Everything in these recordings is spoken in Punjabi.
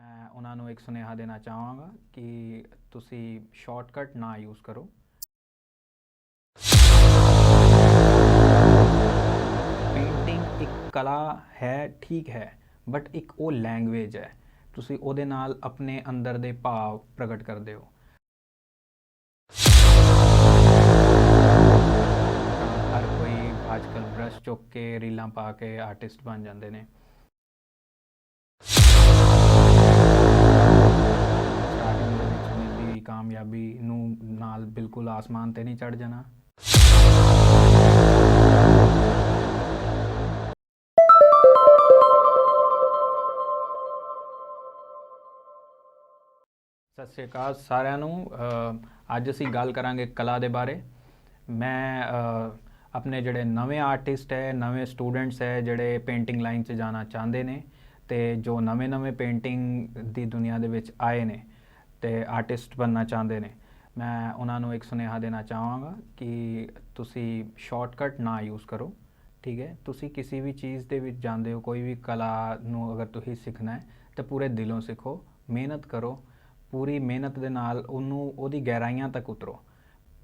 ਮੈਂ ਉਹਨਾਂ ਨੂੰ ਇੱਕ ਸੁਨੇਹਾ ਦੇਣਾ ਚਾਹਾਂਗਾ ਕਿ ਤੁਸੀਂ ਸ਼ਾਰਟਕਟ ਨਾ ਯੂਜ਼ ਕਰੋ। ਪੇਂਟਿੰਗ ਇੱਕ ਕਲਾ ਹੈ, ਠੀਕ ਹੈ, ਬਟ ਇੱਕ ਉਹ ਲੈਂਗੁਏਜ ਹੈ। ਤੁਸੀਂ ਉਹਦੇ ਨਾਲ ਆਪਣੇ ਅੰਦਰ ਦੇ ਭਾਵ ਪ੍ਰਗਟ ਕਰਦੇ ਹੋ। ਹਰ ਕੋਈ ਅੱਜਕੱਲ ਬ੍ਰਸ਼ ਚੁੱਕ ਕੇ ਰੀਲਾਂ ਪਾ ਕੇ ਆਰਟਿਸਟ ਬਣ ਜਾਂਦੇ ਨੇ। ਕਾਮਯਾਬੀ ਨੂੰ ਨਾਲ ਬਿਲਕੁਲ ਆਸਮਾਨ ਤੇ ਨਹੀਂ ਚੜ ਜਾਣਾ। ਸਤਿ ਸ਼੍ਰੀ ਅਕਾਲ ਸਾਰਿਆਂ ਨੂੰ। ਅੱਜ ਅਸੀਂ ਗੱਲ ਕਰਾਂਗੇ ਕਲਾ ਦੇ ਬਾਰੇ। ਮੈਂ ਆਪਣੇ ਜਿਹੜੇ ਨਵੇਂ ਆਰਟਿਸਟ ਹੈ, ਨਵੇਂ ਸਟੂਡੈਂਟਸ ਹੈ, ਜਿਹੜੇ ਪੇਂਟਿੰਗ ਲਾਈਨ 'ਚ ਜਾਣਾ ਚਾਹੁੰਦੇ ਨੇ ਤੇ ਜੋ ਨਵੇਂ-ਨਵੇਂ ਪੇਂਟਿੰਗ ਦੀ ਦੁਨੀਆ ਦੇ ਵਿੱਚ ਆਏ ਨੇ ਤੇ ਆਰਟਿਸਟ ਬਣਨਾ ਚਾਹੁੰਦੇ ਨੇ। ਮੈਂ ਉਹਨਾਂ ਨੂੰ ਇੱਕ ਸੁਨੇਹਾ ਦੇਣਾ ਚਾਹਾਂਗਾ ਕਿ ਤੁਸੀਂ ਸ਼ਾਰਟਕਟ ਨਾ ਯੂਜ਼ ਕਰੋ, ਠੀਕ ਹੈ? ਤੁਸੀਂ ਕਿਸੇ ਵੀ ਚੀਜ਼ ਦੇ ਵਿੱਚ ਜਾਂਦੇ ਹੋ, ਕੋਈ ਵੀ ਕਲਾ ਨੂੰ ਅਗਰ ਤੁਸੀਂ ਸਿੱਖਣਾ ਹੈ, ਤਾਂ ਪੂਰੇ ਦਿਲੋਂ ਸਿੱਖੋ, ਮਿਹਨਤ ਕਰੋ, ਪੂਰੀ ਮਿਹਨਤ ਦੇ ਨਾਲ ਉਹਨੂੰ, ਉਹਦੀ ਗਹਿਰਾਈਆਂ ਤੱਕ ਉਤਰੋ।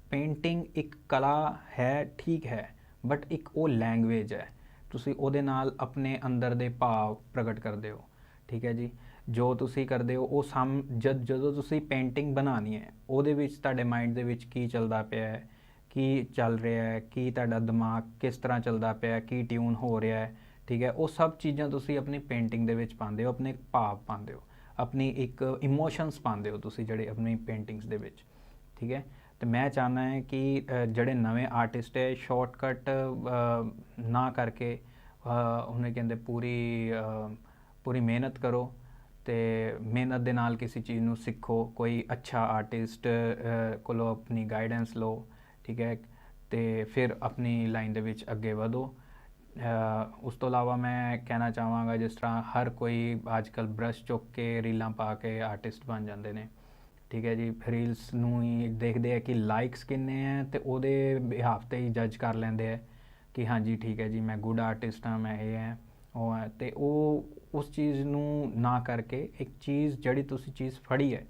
ਪੇਂਟਿੰਗ ਇੱਕ ਕਲਾ ਹੈ, ਠੀਕ ਹੈ ਬਟ ਇੱਕ ਉਹ ਲੈਂਗੁਏਜ ਹੈ। ਤੁਸੀਂ ਉਹਦੇ ਨਾਲ ਆਪਣੇ ਅੰਦਰ ਦੇ ਭਾਵ ਪ੍ਰਗਟ ਕਰਦੇ ਹੋ, ਠੀਕ ਹੈ ਜੀ? ਜੋ ਤੁਸੀਂ ਕਰਦੇ ਹੋ, ਉਹ ਸਮ, ਜਦ, ਜਦੋਂ ਤੁਸੀਂ ਪੇਂਟਿੰਗ ਬਣਾਉਣੀ ਹੈ, ਉਹਦੇ ਵਿੱਚ ਤੁਹਾਡੇ ਮਾਈਂਡ ਦੇ ਵਿੱਚ ਕੀ ਚੱਲਦਾ ਪਿਆ ਹੈ? ਕੀ ਚੱਲ ਰਿਹਾ ਹੈ? ਕੀ ਤੁਹਾਡਾ ਦਿਮਾਗ ਕਿਸ ਤਰ੍ਹਾਂ ਚੱਲਦਾ ਪਿਆ ਹੈ? ਕੀ ਟਿਊਨ ਹੋ ਰਿਹਾ ਹੈ? ਠੀਕ ਹੈ, ਉਹ ਸਭ ਚੀਜ਼ਾਂ ਤੁਸੀਂ ਆਪਣੀ ਪੇਂਟਿੰਗ ਦੇ ਵਿੱਚ ਪਾਉਂਦੇ ਹੋ, ਆਪਣੇ ਭਾਵ ਪਾਉਂਦੇ ਹੋ, ਆਪਣੀ ਇੱਕ ਇਮੋਸ਼ਨਸ ਪਾਉਂਦੇ ਹੋ ਤੁਸੀਂ ਜਿਹੜੇ ਆਪਣੀ ਪੇਂਟਿੰਗਸ ਦੇ ਵਿੱਚ, ਠੀਕ ਹੈ? ਤੇ ਮੈਂ ਚਾਹੁੰਦਾ ਹੈ ਕਿ ਜਿਹੜੇ ਨਵੇਂ ਆਰਟਿਸਟ ਹੈ ਸ਼ਾਰਟਕਟ ਨਾ ਕਰਕੇ ਉਹਨੇ ਕਹਿੰਦੇ ਪੂਰੀ ਪੂਰੀ ਮਿਹਨਤ ਕਰੋ ਤੇ ਮਿਹਨਤ ਦੇ ਨਾਲ ਕਿਸੇ ਚੀਜ਼ ਨੂੰ ਸਿੱਖੋ, ਕੋਈ ਅੱਛਾ ਆਰਟਿਸਟ ਕੋਲੋਂ ਆਪਣੀ ਗਾਈਡੈਂਸ ਲਓ, ਠੀਕ ਹੈ, ਤੇ ਫਿਰ ਆਪਣੀ ਲਾਈਨ ਦੇ ਵਿੱਚ ਅੱਗੇ ਵਧੋ। ਉਸ ਤੋਂ ਇਲਾਵਾ ਮੈਂ ਕਹਿਣਾ ਚਾਹਾਂਗਾ ਜਿਸ ਤਰ੍ਹਾਂ ਹਰ ਕੋਈ ਅੱਜਕੱਲ ਬ੍ਰਸ਼ ਚੁੱਕ ਕੇ ਰੀਲਾਂ ਪਾ ਕੇ ਆਰਟਿਸਟ ਬਣ ਜਾਂਦੇ ਨੇ। ਠੀਕ ਹੈ ਜੀ ਰੀਲਸ ਨੂੰ ਹੀ ਦੇਖਦੇ ਆ ਕਿ ਲਾਈਕਸ ਕਿੰਨੇ ਆ ਤੇ ਉਹਦੇ ਬਿਹਾਫ ਤੇ ਹੀ ਜੱਜ ਕਰ ਲੈਂਦੇ ਆ ਕਿ ਹਾਂਜੀ, ਠੀਕ ਹੈ ਜੀ, ਮੈਂ ਗੁੱਡ ਆਰਟਿਸਟ ਹਾਂ, ਮੈਂ ਇਹ ਹੈ ਹੈ ਤੇ ਉਹ ਉਸ ਚੀਜ਼ ਨੂੰ ਨਾ ਕਰਕੇ ਇੱਕ ਚੀਜ਼ ਜਿਹੜੀ ਤੁਸੀਂ ਚੀਜ਼ ਫੜੀ ਹੈ,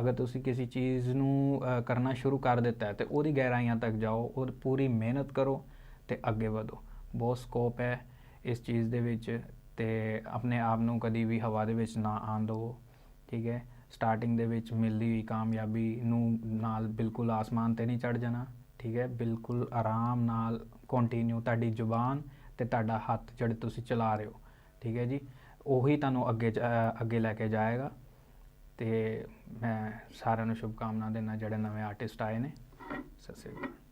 ਅਗਰ ਤੁਸੀਂ ਕਿਸੇ ਚੀਜ਼ ਨੂੰ ਕਰਨਾ ਸ਼ੁਰੂ ਕਰ ਦਿੱਤਾ ਹੈ, ਤੇ ਉਹਦੀ ਗਹਿਰਾਈਆਂ ਤੱਕ ਜਾਓ, ਉਹ ਪੂਰੀ ਮਿਹਨਤ ਕਰੋ ਤੇ ਅੱਗੇ ਵਧੋ। ਬਹੁਤ ਸਕੋਪ ਹੈ ਇਸ ਚੀਜ਼ ਦੇ ਵਿੱਚ ਤੇ ਆਪਣੇ ਆਪ ਨੂੰ ਕਦੀ ਵੀ ਹਵਾ ਦੇ ਵਿੱਚ ਨਾ ਆਉਣ ਦਿਓ ਠੀਕ ਹੈ? ਸਟਾਰਟਿੰਗ ਦੇ ਵਿੱਚ ਮਿਲਦੀ ਹੋਈ ਕਾਮਯਾਬੀ ਨੂੰ ਨਾਲ ਬਿਲਕੁਲ ਆਸਮਾਨ ਤੇ ਨਹੀਂ ਚੜ ਜਾਣਾ, ਠੀਕ ਹੈ? ਬਿਲਕੁਲ ਆਰਾਮ ਨਾਲ ਕੰਟੀਨਿਊ ਤੁਹਾਡੀ ਜ਼ੁਬਾਨ ਤੇ ਤੁਹਾਡਾ ਹੱਥ ਜਿਹੜੇ ਤੁਸੀਂ ਚਲਾ ਰਹੇ ਹੋ, ਠੀਕ ਹੈ ਜੀ? ਉਹੀ ਤੁਹਾਨੂੰ ਅੱਗੇ ਅੱਗੇ ਲੈ ਕੇ ਜਾਏਗਾ ਤੇ ਮੈਂ ਸਾਰਿਆਂ ਨੂੰ ਸ਼ੁਭਕਾਮਨਾ ਦੇਣਾ ਜਿਹੜੇ ਨਵੇਂ ਆਰਟਿਸਟ ਆਏ ਨੇ। ਸਤਿ ਸ਼੍ਰੀ ਅਕਾਲ।